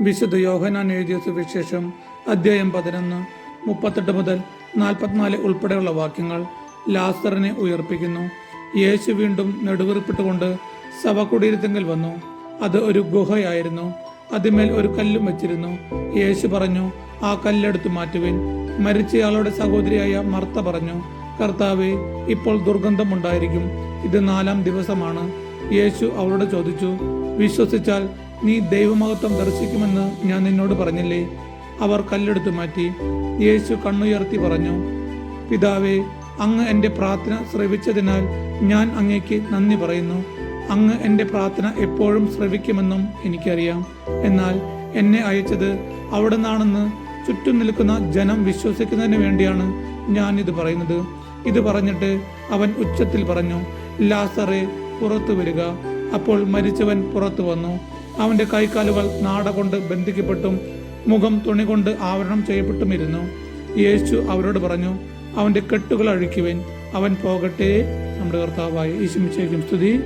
വിശുദ്ധ യോഹനാൻ എഴുതിയ സുവിശേഷം അധ്യായം പതിനൊന്ന് മുപ്പത്തെട്ട് മുതൽ നാൽപ്പത്തിനാല് ഉൾപ്പെടെയുള്ള വാക്യങ്ങൾ ലാസറിനെ ഉയർപ്പിക്കുന്നു. യേശു വീണ്ടും നെടുവീർപ്പിട്ടുകൊണ്ട് ശവകുടീരത്തെങ്കിൽ വന്നു. അത് ഒരു ഗുഹയായിരുന്നു. അതിന്മേൽ ഒരു കല്ലും വെച്ചിരുന്നു. യേശു പറഞ്ഞു ആ കല്ലെടുത്ത് മാറ്റുവിൻ. മരിച്ചയാളുടെ സഹോദരിയായ മർത്ത പറഞ്ഞു കർത്താവെ ഇപ്പോൾ ദുർഗന്ധമുണ്ടായിരിക്കും ഇത് നാലാം ദിവസമാണ്. യേശു അവളോട് ചോദിച്ചു വിശ്വസിച്ചാൽ നീ ദൈവമഹത്വം ദർശിക്കുമെന്ന് ഞാൻ നിന്നോട് പറഞ്ഞില്ലേ? അവർ കല്ലെടുത്തു മാറ്റി. യേശു കണ്ണുയർത്തി പറഞ്ഞു പിതാവേ അങ്ങ് എന്റെ പ്രാർത്ഥന ശ്രവിച്ചതിനാൽ ഞാൻ അങ്ങേക്ക് നന്ദി പറയുന്നു. അങ്ങ് എന്റെ പ്രാർത്ഥന എപ്പോഴും ശ്രവിക്കുമെന്നും എനിക്കറിയാം. എന്നാൽ എന്നെ അയച്ചത് അവിടെ നിന്നാണെന്ന് ചുറ്റും നിൽക്കുന്ന ജനം വിശ്വസിക്കുന്നതിന് വേണ്ടിയാണ് ഞാൻ ഇത് പറയുന്നത്. ഇത് പറഞ്ഞിട്ട് അവൻ ഉച്ചത്തിൽ പറഞ്ഞു ലാസറെ പുറത്തു വരിക. അപ്പോൾ മരിച്ചവൻ പുറത്തു വന്നു. അവന്റെ കൈക്കാലുകൾ നാട കൊണ്ട് ബന്ധിക്കപ്പെട്ടും മുഖം തുണി കൊണ്ട് ആവരണം ചെയ്യപ്പെട്ടുമിരുന്നു. യേശു അവരോട് പറഞ്ഞു അവന്റെ കെട്ടുകൾ അഴിക്കുവൻ. അവൻ പോകട്ടെ. നമ്മുടെ കർത്താവായ ഈശ്വരം സ്തുതി.